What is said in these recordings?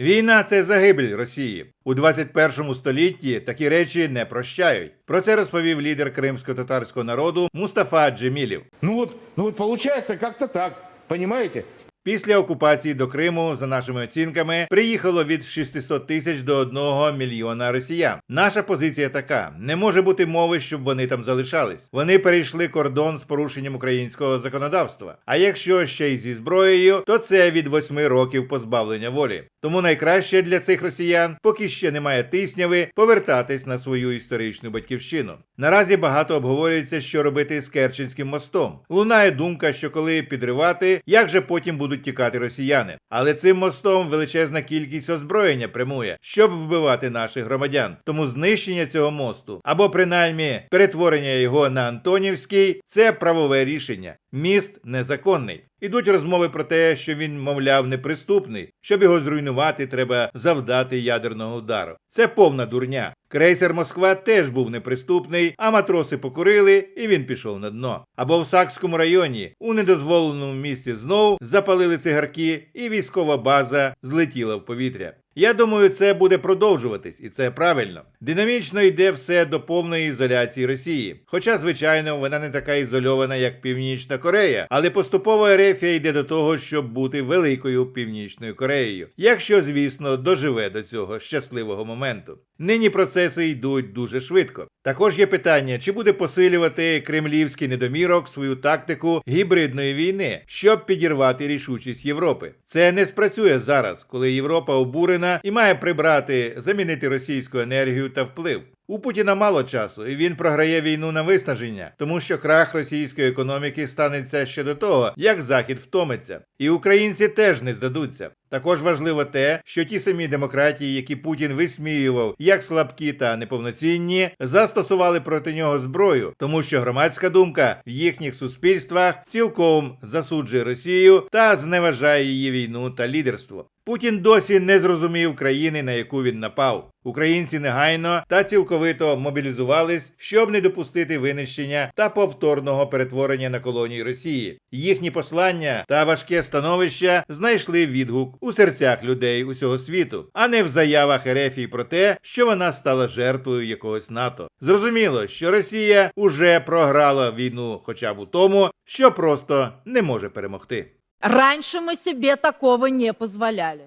Війна це загибель Росії. У 21 столітті такі речі не прощають. Про це розповів лідер кримсько-татарського народу Мустафа Джемілів. Ну от ну от виходить, як то так, понимаете? Після окупації до Криму, за нашими оцінками, приїхало від 600 тисяч до 1 мільйона росіян. Наша позиція така: не може бути мови, щоб вони там залишались. Вони перейшли кордон з порушенням українського законодавства. А якщо ще й зі зброєю, то це від 8 років позбавлення волі. Тому найкраще для цих росіян, поки ще немає тисняви, повертатись на свою історичну батьківщину. Наразі багато обговорюється, що робити з Керченським мостом. Лунає думка, що коли підривати, як же потім будуть тікати росіяни. Але цим мостом величезна кількість озброєння прямує, щоб вбивати наших громадян. Тому знищення цього мосту або принаймні перетворення його на Антонівський це правове рішення. Міст незаконний. Ідуть розмови про те, що він, мовляв, неприступний. Щоб його зруйнувати, треба завдати ядерного удару. Це повна дурня. Крейсер Москва теж був неприступний, а матроси покурили, і він пішов на дно. Або в Сакському районі у недозволеному місці знов запалили цигарки, і військова база злетіла в повітря. Я думаю, це буде продовжуватись, і це правильно. Динамічно йде все до повної ізоляції Росії. Хоча, звичайно, вона не така ізольована, як Північна Корея, але поступово Ерефія йде до того, щоб бути великою Північною Кореєю, якщо, звісно, доживе до цього щасливого моменту. Нині процеси йдуть дуже швидко. Також є питання, чи буде посилювати кремлівський недомірок свою тактику гібридної війни, щоб підірвати рішучість Європи. Це не спрацює зараз, коли Європа обурена і має прибрати, замінити російську енергію та вплив. У Путіна мало часу, і він програє війну на виснаження, тому що крах російської економіки станеться ще до того, як Захід втомиться. І українці теж не здадуться. Також важливо те, що ті самі демократії, які Путін висміював як слабкі та неповноцінні, застосували проти нього зброю, тому що громадська думка в їхніх суспільствах цілком засуджує Росію та зневажає її війну та лідерство. Путін досі не зрозумів країни, на яку він напав. Українці негайно та цілковито мобілізувались, щоб не допустити винищення та повторного перетворення на колонії Росії. Їхні послання та важке становище знайшли відгук у серцях людей усього світу, а не в заявах Ерефії про те, що вона стала жертвою якогось НАТО. Zрозуміло, що Росія уже програла війну, хоча б у тому, що просто не може перемогти. Раньше мы себе такого не позволяли.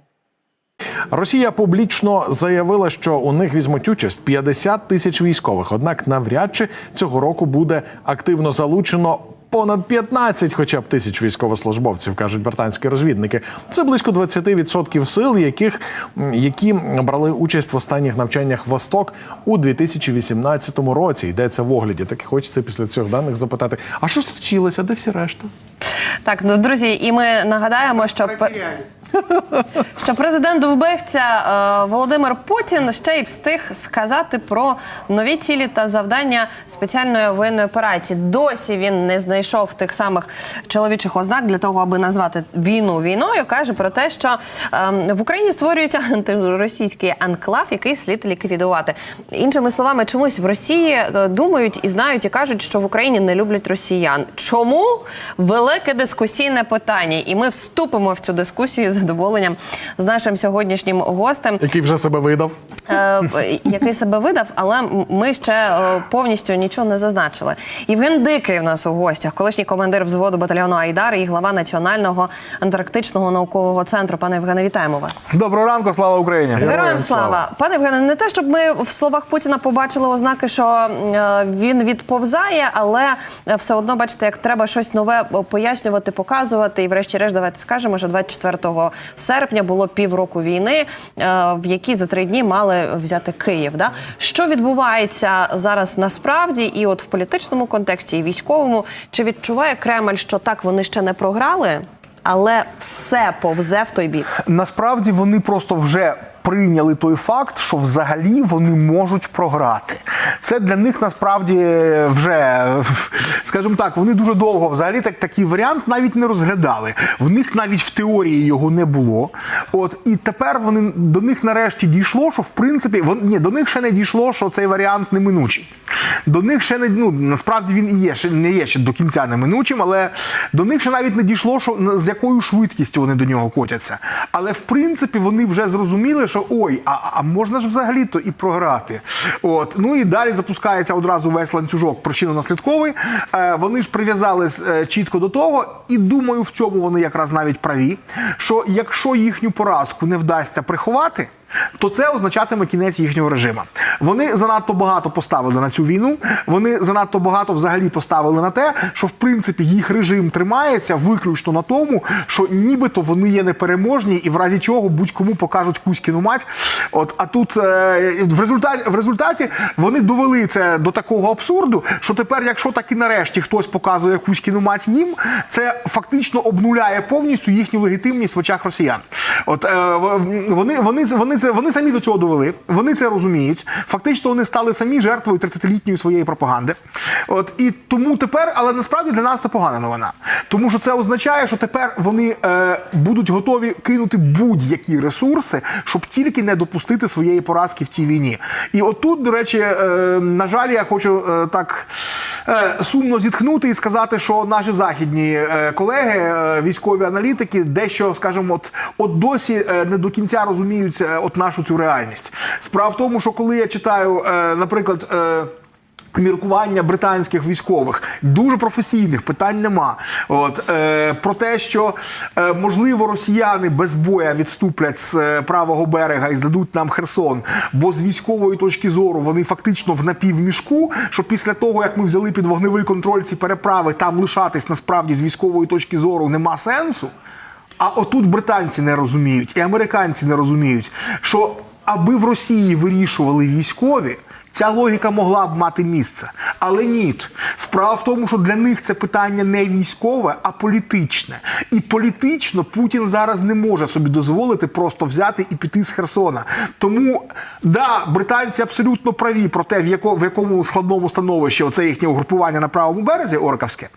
Росія публічно заявила, що у них візьмуть участь 50 тисяч військових. Однак, навряд чи цього року буде активно залучено. Понад 15 хоча б тисяч військовослужбовців кажуть британські розвідники. Це близько 20% сил, яких які брали участь в останніх навчаннях Восток у 2018 році. Йдеться в огляді. Так і хочеться після цих даних запитати: а що случилося? Де всі решта? Так, ну друзі, і ми нагадаємо, що що президент вбивця е, Володимир Путін ще й встиг сказати про нові цілі та завдання спеціальної воєнної операції. Досі він не знайшов тих самих чоловічих ознак для того, аби назвати війну війною. каже про те, що е, в Україні створюється антиросійський анклав, який слід ліквідувати. Іншими словами, чомусь в Росії е, думають і знають, і кажуть, що в Україні не люблять росіян. Чому велике дискусійне питання? І ми вступимо в цю дискусію з задоволенням з нашим сьогоднішнім гостем, Який вже себе видав? Е, який себе видав, але ми ще е, повністю нічого не зазначили. Євген Дикий в нас у гостях, колишній командир взводу батальйону Айдар і глава Національного антарктичного наукового центру. Пане Євгене, вітаємо вас. Доброго ранку, слава Україні! Героям слава, пане Євгене, не те, щоб ми в словах Путіна побачили ознаки, що е, він відповзає, але все одно бачите, як треба щось нове пояснювати, показувати. І, врешті-решт, давайте скажемо, що 24 серпня було півроку війни, в якій за три дні мали взяти Київ. Да? Що відбувається зараз насправді, і от в політичному контексті, і військовому, чи відчуває Кремль, що так вони ще не програли, але все повзе в той бік? Насправді вони просто вже прийняли той факт, що взагалі вони можуть програти. Це для них насправді вже, скажімо так, вони дуже довго взагалі так, такий варіант навіть не розглядали. В них навіть в теорії його не було. От і тепер вони до них нарешті дійшло, що в принципі вон, ні, до них ще не дійшло, що цей варіант неминучий. До них ще не ну насправді він і є ще не є ще до кінця неминучим, але до них ще навіть не дійшло, що з якою швидкістю вони до нього котяться. Але в принципі вони вже зрозуміли, що ой, а, а можна ж взагалі то і програти. От ну і далі запускається одразу весь ланцюжок причинно-наслідковий. Е, вони ж прив'язались е, чітко до того, і думаю, в цьому вони якраз навіть праві. Що якщо їхню поразку не вдасться приховати. То це означатиме кінець їхнього режиму. Вони занадто багато поставили на цю війну. Вони занадто багато взагалі поставили на те, що в принципі їх режим тримається виключно на тому, що нібито вони є непереможні, і в разі чого будь-кому покажуть Кузькіну мать. От а тут е, в результаті в результаті вони довели це до такого абсурду, що тепер, якщо таки нарешті хтось показує Кузькіну мать їм, це фактично обнуляє повністю їхню легітимність в очах росіян. От е, вони, вони, вони це вони самі до цього довели. Вони це розуміють. Фактично, вони стали самі жертвою 30-літньої своєї пропаганди. От і тому тепер, але насправді для нас це погана новина. Тому що це означає, що тепер вони е, будуть готові кинути будь-які ресурси, щоб тільки не допустити своєї поразки в цій війні. І отут, до речі, е, на жаль, я хочу е, так е, сумно зітхнути і сказати, що наші західні е, колеги, е, військові аналітики, дещо, скажімо, от, от досі е, не до кінця розуміють е, от нашу цю реальність. Справа в тому, що коли я читаю, е, наприклад. Міркування британських військових дуже професійних питань нема. От е, про те, що е, можливо росіяни без боя відступлять з е, правого берега і здадуть нам Херсон, бо з військової точки зору вони фактично в напівмішку. Що після того як ми взяли під вогневий контроль ці переправи, там лишатись насправді з військової точки зору нема сенсу. А отут британці не розуміють, і американці не розуміють, що аби в Росії вирішували військові. Ця логіка могла б мати місце, але ні. Справа в тому, що для них це питання не військове, а політичне. І політично Путін зараз не може собі дозволити просто взяти і піти з Херсона. Тому да, британці абсолютно праві про те, в якому, в якому складному становищі оце їхнє угрупування на правому березі Орковське.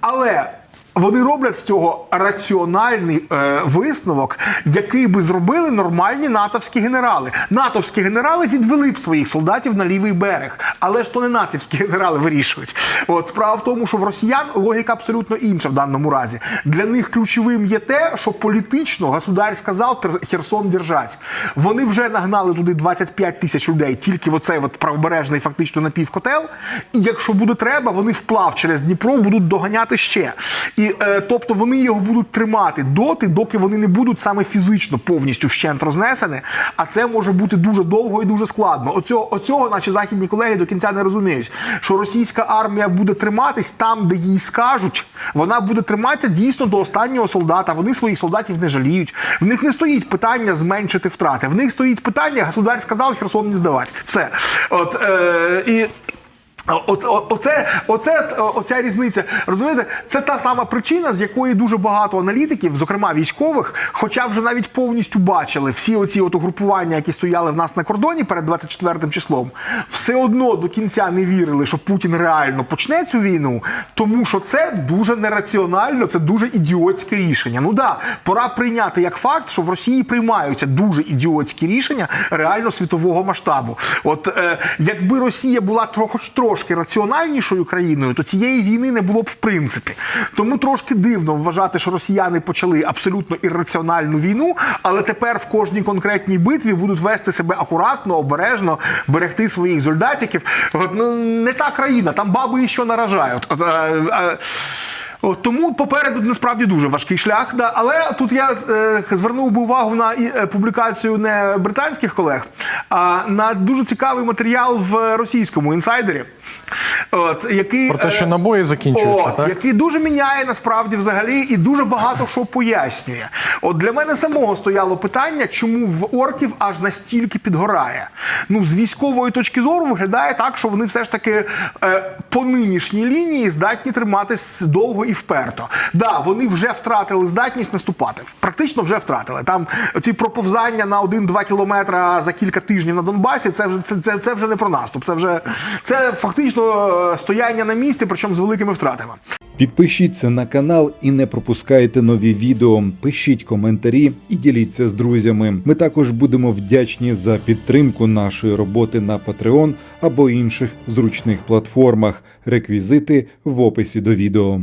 Але вони роблять з цього раціональний е, висновок, який би зробили нормальні натовські генерали. Натовські генерали відвели б своїх солдатів на лівий берег, але ж то не натовські генерали вирішують. От справа в тому, що в росіян логіка абсолютно інша в даному разі. Для них ключовим є те, що політично государь сказав «Хер- Херсон держать. Вони вже нагнали туди 25 тисяч людей, тільки в оцей от правобережний фактично напівкотел. І якщо буде треба, вони вплав через Дніпро будуть доганяти ще. І е, тобто вони його будуть тримати доти, доки вони не будуть саме фізично повністю вщент рознесені. А це може бути дуже довго і дуже складно. Оцього, оцього наші західні колеги до кінця не розуміють, що російська армія буде триматись там, де їй скажуть. Вона буде триматися дійсно до останнього солдата. Вони своїх солдатів не жаліють. В них не стоїть питання зменшити втрати. В них стоїть питання, государь сказав, Херсон не здавати. Все. От е, і. Оце, оце, оця різниця. Розумієте, це та сама причина, з якої дуже багато аналітиків, зокрема військових, хоча вже навіть повністю бачили всі оці от угрупування, які стояли в нас на кордоні перед 24 числом, все одно до кінця не вірили, що Путін реально почне цю війну, тому що це дуже нераціонально, це дуже ідіотське рішення. Ну да, пора прийняти як факт, що в Росії приймаються дуже ідіотські рішення реально світового масштабу. От е, якби Росія була трохи трошки раціональнішою країною, то цієї війни не було б в принципі. Тому трошки дивно вважати, що росіяни почали абсолютно ірраціональну війну, але тепер в кожній конкретній битві будуть вести себе акуратно, обережно, берегти своїх солдатиків. От, ну, не та країна, там баби і що наражають. Е, е, тому попереду насправді дуже важкий шлях. Да. Але тут я е, звернув би увагу на е, публікацію не британських колег, а на дуже цікавий матеріал в російському інсайдері. От, який, Про те, що е, набої закінчуються, От, так? який дуже міняє насправді взагалі і дуже багато що пояснює. От для мене самого стояло питання, чому в орків аж настільки підгорає. Ну, з військової точки зору виглядає так, що вони все ж таки е, по нинішній лінії здатні триматись довго і вперто. Да, вони вже втратили здатність наступати. Практично вже втратили. Там ці проповзання на 1-2 кілометра за кілька тижнів на Донбасі. Це вже це, це, це вже не про наступ. Це вже це фактично е, стояння на місці, причому з великими втратами. Підпишіться на канал і не пропускайте нові відео. Пишіть коментарі і діліться з друзями. Ми також будемо вдячні за підтримку нашої роботи на Patreon або інших зручних платформах. Реквізити в описі до відео.